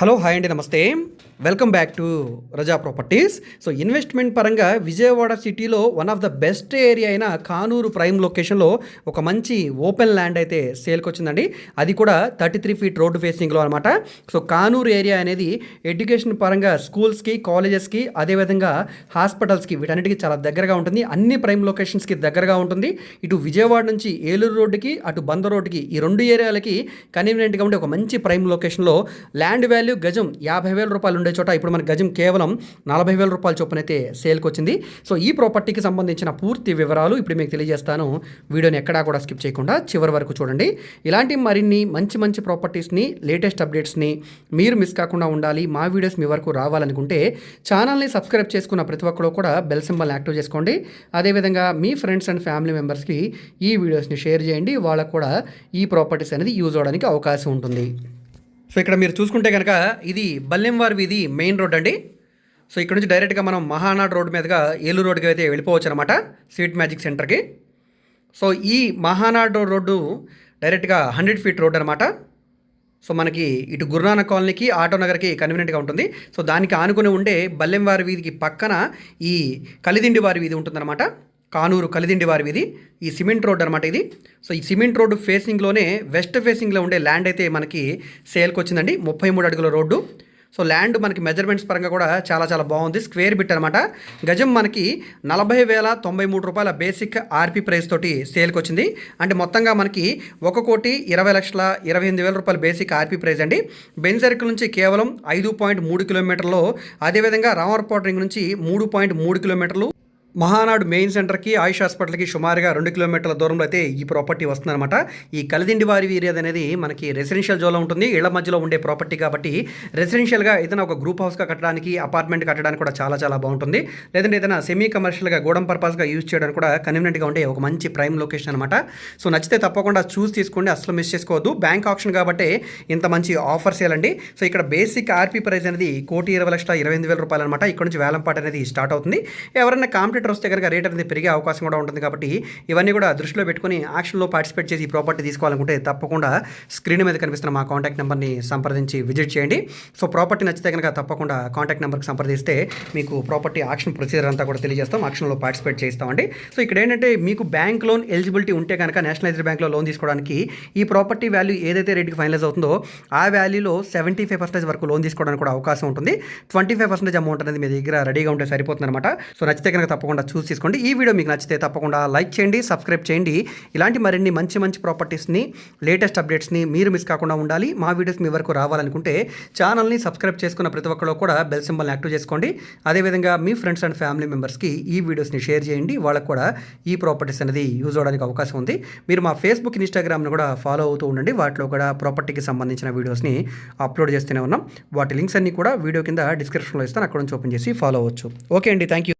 Hello hi అండి నమస్తే. Welcome back to Raza properties so investment పరంగా విజయవాడ సిటీలో one of the best area అయిన కానూరు ప్రైమ్ లొకేషన్లో ఒక మంచి ఓపెన్ ల్యాండ్ అయితే సేల్కి వచ్చిందండి. అది కూడా థర్టీ త్రీ ఫీట్ రోడ్డు ఫేసింగ్లో అనమాట సో కానూరు ఏరియా అనేది ఎడ్యుకేషన్ పరంగా స్కూల్స్కి కాలేజెస్కి అదేవిధంగా హాస్పిటల్స్కి వీటన్నిటికీ చాలా దగ్గరగా ఉంటుంది. అన్ని ప్రైమ్ లొకేషన్స్కి దగ్గరగా ఉంటుంది. ఇటు విజయవాడ నుంచి ఏలూరు రోడ్డుకి అటు బంద రోడ్డుకి ఈ రెండు ఏరియాలకి కన్వీనియంట్గా ఉండే ఒక మంచి ప్రైమ్ లొకేషన్లో ల్యాండ్ వాల్యూ గజం యాభై వేల రూపాయలు ఉండే చోట ఇప్పుడు మన గజం కేవలం నలభై వేల రూపాయల చొప్పున అయితే సేల్కి వచ్చింది సో ఈ ప్రాపర్టీకి సంబంధించిన పూర్తి వివరాలు ఇప్పుడు మీకు తెలియజేస్తాను. వీడియోని ఎక్కడా కూడా స్కిప్ చేయకుండా చివరి వరకు చూడండి. ఇలాంటి మరిన్ని మంచి మంచి ప్రాపర్టీస్ని లేటెస్ట్ అప్డేట్స్ని మీరు మిస్ కాకుండా ఉండాలి. మా వీడియోస్ మీ వరకు రావాలనుకుంటే ఛానల్ని సబ్స్క్రైబ్ చేసుకున్న ప్రతి ఒక్కరు కూడా బెల్ సింబల్ని యాక్టివ్ చేసుకోండి. అదేవిధంగా మీ ఫ్రెండ్స్ అండ్ ఫ్యామిలీ మెంబర్స్కి ఈ వీడియోస్ని షేర్ చేయండి. వాళ్ళకు కూడా ఈ ప్రాపర్టీస్ అనేది యూజ్ అవడానికి అవకాశం ఉంటుంది. సో ఇక్కడ మీరు చూసుకుంటే కనుక ఇది బల్లెంవారి వీధి మెయిన్ రోడ్ అండి. సో ఇక్కడ నుంచి డైరెక్ట్గా మనం మహానాడు రోడ్ మీదుగా ఏలూరు రోడ్డుకి అయితే వెళ్ళిపోవచ్చు అనమాట స్వీట్ మ్యాజిక్ సెంటర్కి. సో ఈ మహానాడు రోడ్డు డైరెక్ట్గా హండ్రెడ్ ఫీట్ రోడ్ అనమాట. సో మనకి ఇటు గురునానక్ కాలనీకి ఆటో నగర్కి కన్వీనియంట్గా ఉంటుంది. సో దానికి ఆనుకుని ఉండే బల్లెంవారి వీధికి పక్కన ఈ కలిదిండి వారి వీధి ఉంటుందన్నమాట. కానూరు కలిదిండి వారి వీధి. ఈ సిమెంట్ రోడ్ అనమాట ఇది. సో ఈ సిమెంట్ రోడ్డు ఫేసింగ్లోనే వెస్ట్ ఫేసింగ్లో ఉండే ల్యాండ్ అయితే మనకి సేల్కి వచ్చిందండి ముప్పై మూడు అడుగుల రోడ్డు. సో ల్యాండ్ మనకి మెజర్మెంట్స్ పరంగా కూడా చాలా చాలా బాగుంది. స్క్వేర్ బిట్ అనమాట గజం మనకి నలభై వేల తొంభై మూడు రూపాయల బేసిక్ ఆర్పీ ప్రైస్ తోటి సేల్కి వచ్చింది అంటే మొత్తంగా మనకి ఒక కోటి ఇరవై లక్షల ఇరవై ఎనిమిది వేల రూపాయల బేసిక్ ఆర్పీ ప్రైస్ అండి. బెన్ నుంచి కేవలం ఐదు పాయింట్ మూడు కిలోమీటర్లు. అదేవిధంగా రామర్పాట్ రింగ్ నుంచి మూడు పాయింట్ మూడు కిలోమీటర్లు. మహానాడు మెయిన్ సెంటర్కి ఆయుష్ హాస్పిటల్కి సుమారుగా రెండు కిలోమీటర్ల దూరంలో అయితే ఈ ప్రాపర్టీ వస్తుందన్నమాట. ఈ కలిదిండి వారి ఏరియా అనేది మనకి రెసిడెన్షియల్ జోన్లో ఉంటుంది. ఇళ్ళ మధ్యలో ఉండే ప్రాపర్టీ కాబట్టి రెసిడెన్షియల్గా ఏదైనా ఒక గ్రూప్ హౌస్గా కట్టడానికి అపార్ట్మెంట్ కట్టడానికి కూడా చాలా చాలా బాగుంటుంది. లేదంటే ఏదైనా సెమీ కమర్షియల్గా గోడం పర్పస్గా యూజ్ చేయడానికి కూడా కన్వీనియంట్గా ఉండే ఒక మంచి ప్రైమ్ లొకేషన్ అనమాట సో నచ్చితే తప్పకుండా చూస్ తీసుకోండి. అసలు మిస్ చేసుకోవద్దు. బ్యాంక్ ఆప్షన్ కాబట్టి ఇంత మంచి ఆఫర్స్ వేయాలండి సో ఇక్కడ బేసిక్ ఆర్పీ ప్రైస్ అనేది కోటి ఇరవై లక్షల ఇరవై ఎనిమిది వేల రూపాయలు అనమాట ఇక్కడ నుంచి వేలంపాట అనేది స్టార్ట్ అవుతుంది. ఎవరైనా కాంపిటేటర్ వస్తే కనుక రేట్ అనేది పెరిగే అవకాశం కూడా ఉంటుంది కాబట్టి ఇవన్నీ కూడా దృష్టిలో పెట్టుకుని యాక్షన్లో పార్టిసిపేట్ చేసి ఈ ప్రాపర్టీ తీసుకోవాలనుకుంటే తప్పకుండా స్క్రీన్ మీద కనిపిస్తున్న మా కాంటాక్ట్ నెంబర్ని సంప్రదించి విజిట్ చేయండి. సో ప్రాపర్టీ నచ్చితే కనుక తప్పకుండా కాంటాక్ట్ నెంబర్కి సంప్రదిస్తే మీకు ప్రాపర్టీ ఆక్షన్ ప్రొసీజర్ అంతా కూడా తెలియజేస్తాం. ఆక్షన్లో పార్టిసిపేట్ చేస్తామండి. సో ఇక్కడ ఏంటంటే మీకు బ్యాంక్ లోన్ ఎలిజిబిలిటీ ఉంటే కనుక నేషనలైజ్డ్ బ్యాంక్లో లోన్ తీసుకోవడానికి ఈ ప్రాపర్టీ వాల్యూ ఏదైతే రేటుకి ఫైనలైజ్ అవుతుందో ఆ వాల్యూలో సెవెంటీ ఫైవ్ పర్సెంటేజ్ వరకు లోన్ తీసుకోవడానికి కూడా అవకాశం ఉంటుంది. ట్వంటీ ఫైవ్ పర్సెంటేజ్ అమౌంట్ అనేది మీ దగ్గర రెడీగా ఉంటే సరిపోతుంది అనమాట సో నచ్చితే కనుక తప్పకుండా చూసి తీసుకోండి. ఈ వీడియో మీకు నచ్చితే తప్పకుండా లైక్ చేయండి సబ్స్క్రైబ్ చేయండి. ఇలాంటి మరిన్ని మంచి మంచి ప్రాపర్టీస్ని లేటెస్ట్ అప్డేట్స్ని మీరు మిస్ కాకుండా ఉండాలి. మా వీడియోస్ మీ వరకు రావాలనుకుంటే ఛానల్ని సబ్స్క్రైబ్ చేసుకున్న ప్రతి ఒక్కరు కూడా బెల్ సింబల్ని యాక్టివ్ చేసుకోండి. అదేవిధంగా మీ ఫ్రెండ్స్ అండ్ ఫ్యామిలీ మెంబర్స్కి ఈ వీడియోస్ని షేర్ చేయండి. వాళ్ళకు కూడా ఈ ప్రాపర్టీస్ అనేది యూజ్ అవడానికి అవకాశం ఉంది. మీరు మా ఫేస్బుక్ ఇన్స్టాగ్రామ్ను కూడా ఫాలో అవుతూ ఉండండి. వాటిలో కూడా ప్రాపర్టీకి సంబంధించిన వీడియోస్ని అప్లోడ్ చేస్తూనే ఉన్నాం. వాటి లింక్స్ అన్ని కూడా వీడియో కింద డిస్క్రిప్షన్లో ఇస్తాను. అక్కడ నుంచి ఓపెన్ చేసి ఫాలో అవ్వచ్చు. ఓకే అండి. Thank you